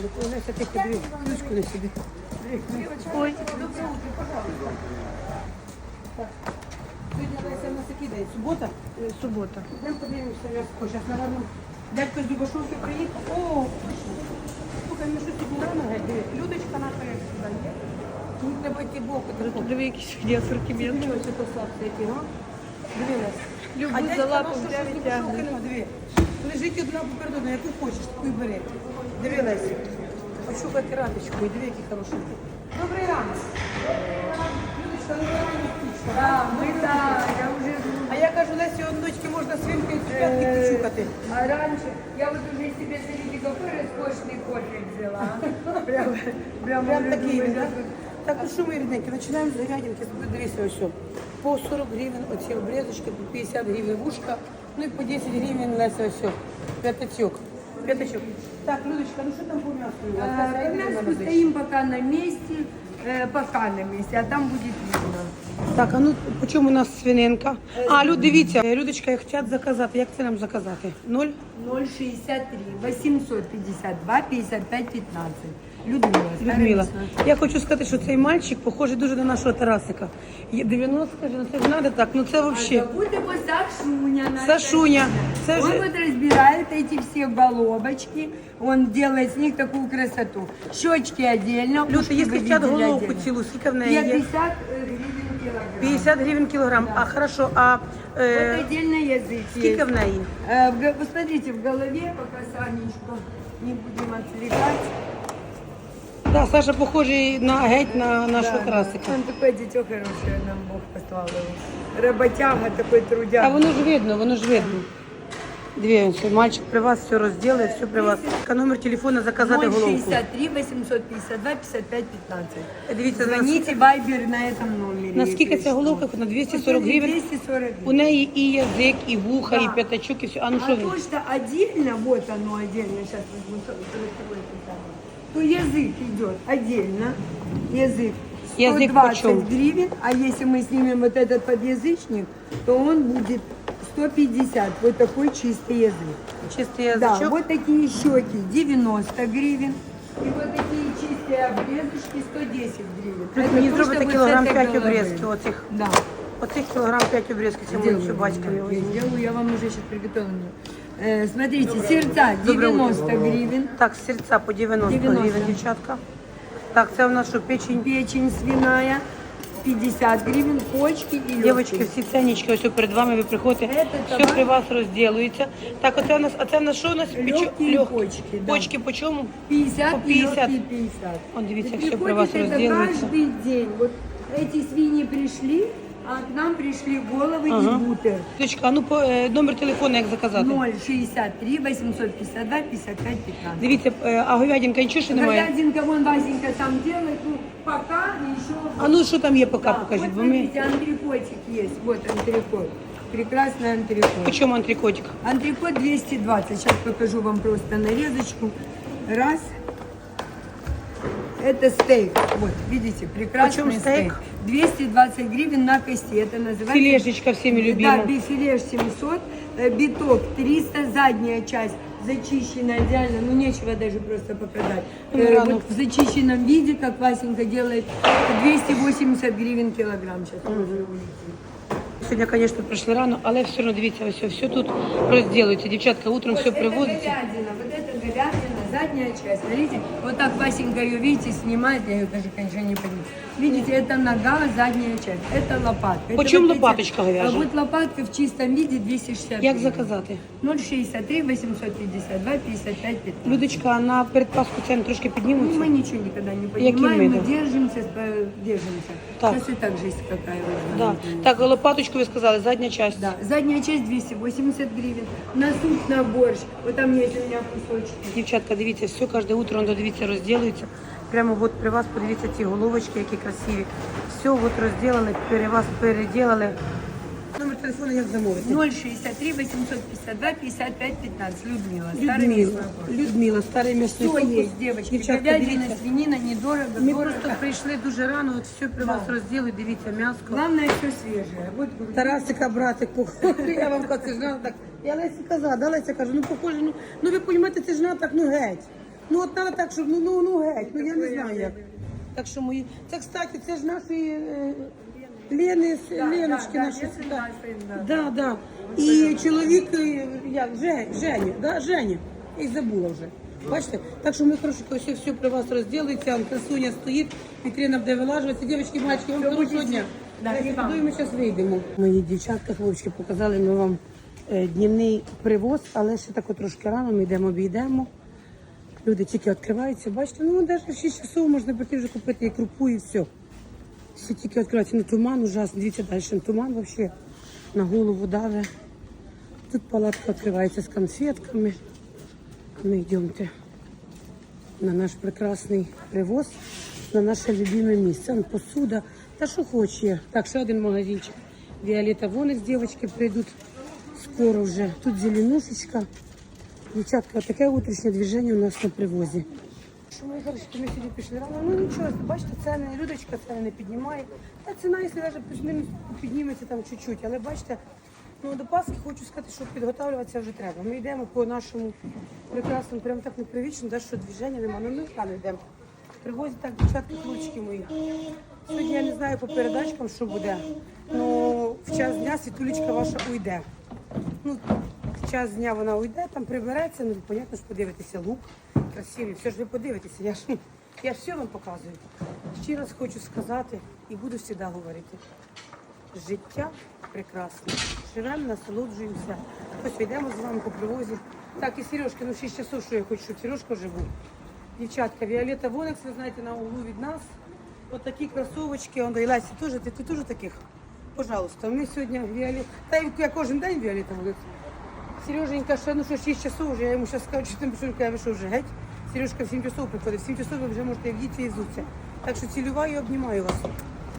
Нас? Субота? е, субота. Подивимося м'яско. Зараз, напевно, дядько з Дубашовки приїхав. О. Слухай, ми що сьогодні рано геть. Людочка наша як сюди є. Мені треба йти боку. Тут диви, який сьогодні асортимент. Диви, ось слабце, який, га? Диви, Леся. Любу за лапу Дубашовки тягне. Попереду, одна, яку хочеш, таку і бери. Диви, Леся. Пошукати раточку, і диви, який хороший. Добрий ранок. Людочка, ну. Да, ми так, я вже А я кажу, Лесі, от дочки можна свинки з п'ятки почухати. А раньше я вот уже себе заведи какой роскошный кофе взяла. Прям, прям, Прям уже такий, да? Так, ну що ми, рідненькі, починаємо з говядинки, дивіться ось. По 40 гривень оці обрезочки, по 50 гривень вушка, ну і по 10 гривень Леся ось. о. П'ятачок. П'ятачок. Так, Людочка, ну що там по м'ясу? у вас? По я на стоим пока на месте, э, пока на месте, а там будет видно. Так, а ну по чому у нас свининка? А, Люд, дивіться, Людочка, хочуть заказати. Як це нам заказати? Ноль? 063 852 55 15. Людмила. старая Людмила, весна. я хочу сказати, що цей мальчик похожий дуже на нашого Тарасика. Є 90, каже, ну це ж надо так, ну це А взагалі. зовут его Сашуня. наша Сашуня. Це Он ж- вот разбирает эти все головочки, он делает с них такую красоту. Щечки отдельно, Люта, ушки якщо вы хотят видели головку отдельно. цілу, скільки в неї є? 50 гривен килограмм. 50 гривень кілограм. А хорошо, а е, Вот отдельно язык скільки есть. в неї? Э, в г- Посмотрите, в голове, пока Санечку не будем отвлекать. Да, Саша похожий на геть на нашого Да, Тарасика. Он такой дитё хорошее, нам Бог послал его. Работяга такой трудяга. А воно ж видно, воно ж видно. Дивіться, мальчик при вас все розділить, все при вас. А номер телефона заказати головку. 063 852 55 15. Дивіться, Звоните Вайбер на этом номере. наскільки ця головка на 240 гривень. 240 гривен. У неї і язик, і вуха, Да. і п'ятачок, і все. А ну А що то, він? отдельно, вот оно отдельно, сейчас возьму со- со- со- со- то язык идет отдельно, язык Язык 120 почем? гривен, а если мы снимем вот этот подъязычник, то он будет 150, вот такой чистый язык. Чистий Да, язичок. вот такие щеки 90 гривен. И вот такие чистые обрезочки 110 гривен. Тут Это мені то, зробите что вы с кілограм этой 5 головы. обрізків оцих. Да. Оцих кілограм 5 обрізків, це мої Делаю, батька да, його. я делаю, я вам уже сейчас приготовлю. Э, смотрите, сердца Доброе 90 утро. гривен. Так, серця по 90, 90. гривень, дівчатка. Так, це у нас що, печень. Печень свиная 50 гривен, почки и Дівчатки, легкие. всі ценнички, ось перед вами ви приходите, Це все товар. при вас розділується. Так, оце у нас, а це у нас що у нас? Легкі Льох- почки, да. Почки по чому? 50 По и 50. легкие 50. Он, дивіться, И все при вас приходит это розділується. каждый день. Вот эти свиньи пришли, а к нам пришли головы и бутер. Дочка, а ну по, е, номер телефону як заказати? 063 852 55 15. Дивіться, е, а говядинка нічого ще немає? Говядинка, вон Васенька там делает, ну, пока еще... А ну що там є поки, Да, покажіть, вот бо ми... смотрите, антрикотик есть, вот антрикот. Прекрасный По антрикот. чому антрикотик? Антрикот 220, сейчас покажу вам просто нарезочку. Раз. Это стейк, вот, видите, прекрасный Почем стейк? 220 гривен на кости, это называется... Филешечка всеми любимая. Да, бифилеш 700, э, биток 300, задняя часть зачищена идеально, ну нечего даже просто показать. Ну, Э, рано. вот в зачищенном виде, как Васенька делает, 280 гривен килограмм сейчас. Сьогодні, звісно, прийшли рано, але все одно дивіться, ось все тут розділується. Дівчатка, утром все Вот привозиться. Это говядина, вот это говядина, задняя часть. Смотрите, вот так Васенька ее, видите, снимает, я ее даже, конечно, не понимаю. Видите, это нога, задняя часть, это лопатка. Это Почем вот эти- лопаточка говяжья? А вот лопатка в чистом виде 260 Як гривен. заказати? 063 852 55 15. Людочка, на передпаску ціни трошки Ну, піднімуться? мы ничего никогда не Каким понимаем, мы видом? держимся, спо- держимся. Так. Сейчас и так жизнь какая вы Да. знаете. Так, лопаточку ви сказали, задня часть. Да, задняя часть 280 гривен, на суп, на борщ, вот там есть у меня кусочки. Дівчатка, дивіться, все кожне утро, воно, дивіться, розділується. Прямо от при вас, подивіться ці головочки, які красиві. Все от розділили, при вас переділили. Номер телефону як замовити? 063 852 55 15. Людмила. Старый Людмила, мясной Людмила, старий м'ясний Все корпус. есть, девочки. Дівчатка, Говядина, дивіться. свинина, недорого, Ми дорого. просто прийшли дуже рано, от все при вас розділить, дивіться, м'яско. Главное, все свежее. Вот Тарасика, братик, похожий, я вам надо так. Я Лесі казала, да, Леся каже, ну похоже, ну, ну ви розумієте, це ж надо так, ну геть. Ну от треба так, щоб ну ну ну геть, ну я не знаю як. Так що мої. Це, кстати, це ж наші е, Лени, з- Леночки да, наші. Да. да. Да. І чоловік, е, як, Же- Женя, да, Женя. Я й забула вже. Бачите? Так що ми хороші, все, все при вас розділиться, он красуня стоїть, вітрина буде вилажуватися. Дівчатки, мальчики, вам хорошого дня. Да, і вам. Ми зараз вийдемо. Мої дівчатка, хлопчики, показали ми вам днівний привоз, але ще так трошки рано ми йдемо, обійдемо. Люди тільки відкриваються, бачите, ну навіть в 6 часов можна прийти вже купити і крупу, і все. Все тільки відкриваються. Ну туман ужасний, дивіться далі, туман взагалі на голову даве. Тут палатка відкривається з конфетками. Ми йдемте на наш прекрасний привоз, на наше любиме місце. Он посуда, та що хоче. Так, ще один магазинчик. Віолета Вонець, дівчатки прийдуть скоро вже. Тут зеленушечка. Дівчатка, таке утрішнє движення у нас на привозі. Що ми хороші, ми сьогодні пішли рано. Ну нічого, бачите, ціни, Людочка ціни не піднімає. Та ціна, якщо навіть підніметься там чуть-чуть. Але бачите, ну до Пасхи хочу сказати, що підготовлюватися вже треба. Ми йдемо по нашому прекрасному, прямо так непривічно, де що движення немає. Ну ми рано йдемо. Привозять так дівчатки, хлопчики мої. Сьогодні я не знаю по передачкам, що буде. Ну в час дня світулечка ваша уйде. Ну, час дня вона уйде, там прибереться, ну, понятно, що подивитися лук красивий, все ж ви подивитеся. Я ж, я все вам показую. Ще раз хочу сказати і буду завжди говорити. Життя прекрасне. Живемо, насолоджуємося. Ось йдемо з вами по привозі. Так, і Сережки, ну 6 часов, що я хочу, щоб Сережка був. Дівчатка, Віолета Вонекс, ви знаєте, на углу від нас. От такі кросовочки, он і Лесі теж, ти, ти теж таких? Пожалуйста, ми сьогодні Віолет. Та я кожен день Віолета Вонекс. Сереженька, ще ну що 6 часов вже, я йому зараз скажу, що ти я вийшов вже геть. Сережка в 7 часов приходить, в 7 часов ви вже можете вдіти і взуться. Так що цілюваю обнімаю вас.